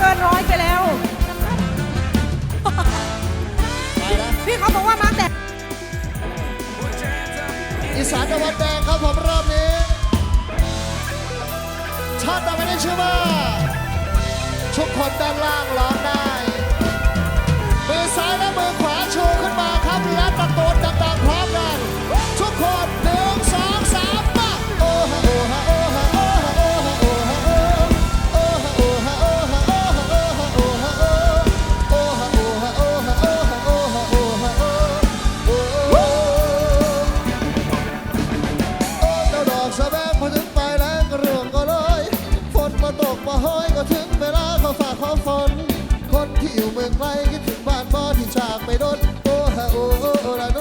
เกินร้อยไปแล้ว พี่เขาบอกว่ามาแต่อีสานตะวันแดงครับผมรอบนี้ ชาติตะวันได้ชื่อว่า ทุกคนด้านล่างหรอ ไปโดนโอ้ฮะโอ้ระโน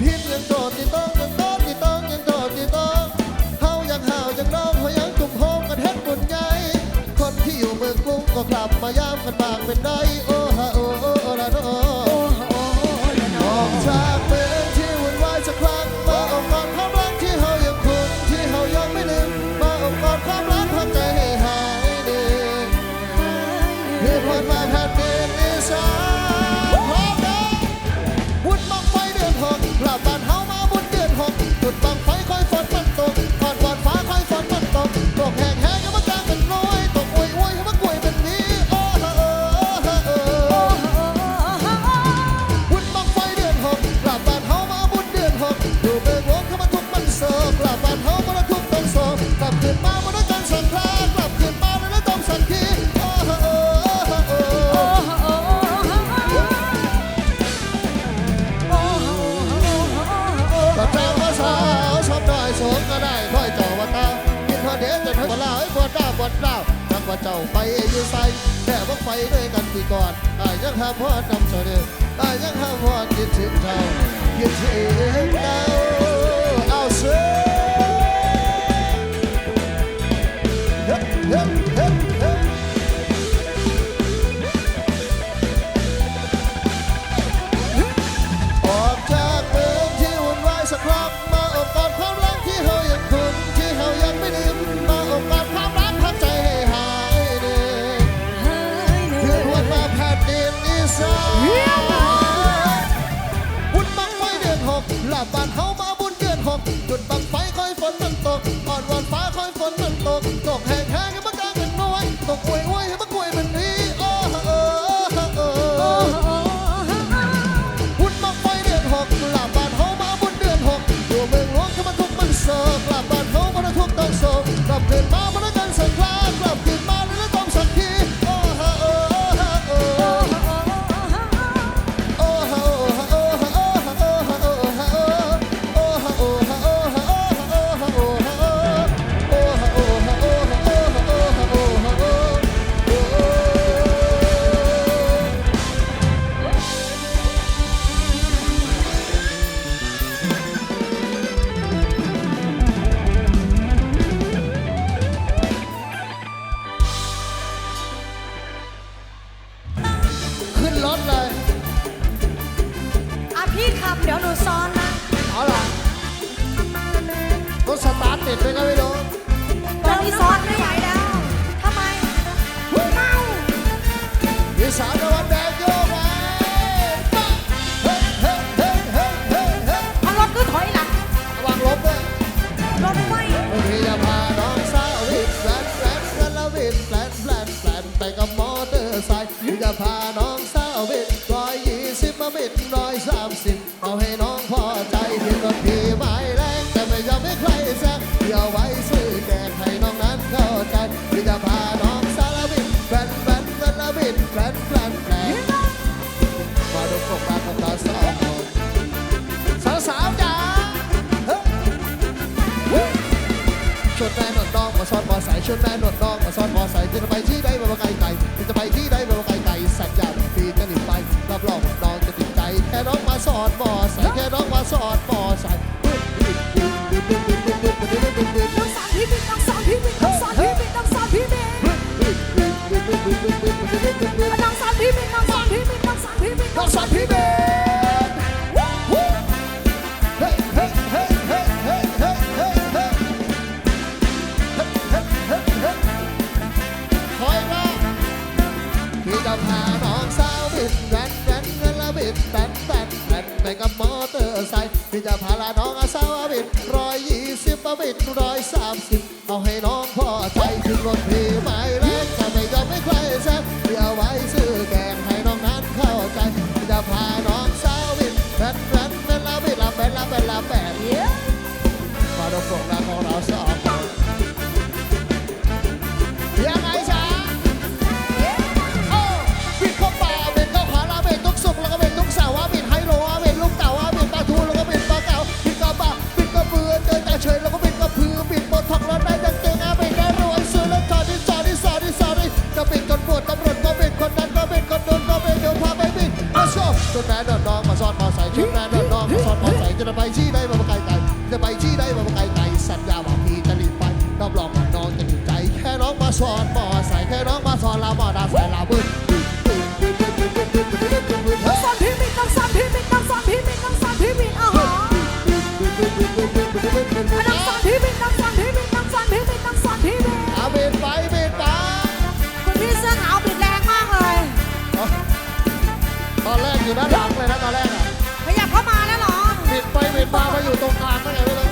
พิษยังโดดที่ต้องยังโดดที่ต้องยังโดดที่ต้องเฮายังห่ายังร้องเฮายังตุ่มโกันเฮ็บุญใคนที่อยู่เมืกรุงก็กลับมายามกันบางเป็นได้ บดเล่าจักว่าเจ้าไปอยู่ใส่แต่ว่ไปด้วยกันที่ก่อนอายังหาพ่อนำเสนออายยังหาพ่อคิดถึงเจ้าคิดถึงเจ้าเอาเสือ ไปกับมอเตอร์ไซค์พี่จะพาน้องสาววิ่งร้อยยี่สิบมาบิดร้อยสามสิบเอาให้น้องพอใจที่รถพี่ไม่แรงแต่ไม่ยอมให้ใครแซงเดี๋ยวไว้ซื้อแกงให้น้องนั้นเข้าใจพี่จะพาน้องสาววิ่งแฟนแฟนกันแล้ววิ่งแฟนแฟนแฟนมาดูพวกเราของเราสองคนสาวๆจ๋าชวนแม่หนวดน้องมาซ้อนมอใส่ชวนแม่หนวดน้องมาซ้อนมอใส่จะไปที่ สอดบ่อใส่แค่ร้องว่าสอดบ่อใส่ จะพาลาน้องอาสาวบิดร้อยยี่สิบบิดร้อยสามสิบเอาให้น้องพ่อใจถึงรถพี่ไม่แรงแต่ไม่ยอมให้ใครแซงเดี๋ยวไว้ซื้อแกงให้น้องนั้นเข้าใจ จะพาน้องสาวบิดแบนแบนแบนละบิดละแป้นละแป้นละแป้นมาดูพวกเจะไปที่ใดมาไกลไกลจะไปที่ใดมาไกลไกลสัญญาว่าพี่จะรีบไปรับรองว่าน้องจะติดใจ แค่น้องมาซ้อนมอใส่แค่น้องมาซ้อนลามอดาใส่ลาบึ้งต้องสอนพี่บิ๊กต้องสอนพี่บิ๊กต้องสอนพี่บิ๊กต้องสอนพี่บิ๊กอะฮะต้องสอนพี่บิ๊กต้องสอนพี่บิ๊กต้องสอนพี่บิ๊กต้องสอนพี่บิ๊กอาเบนไปเบนไปคุณพี่เสื้อขาวปิดแรงมากเลยตอนแรกอยู่ด้านหลัง ปลามาอยู่ตรงกลางได้ไงไม่รู้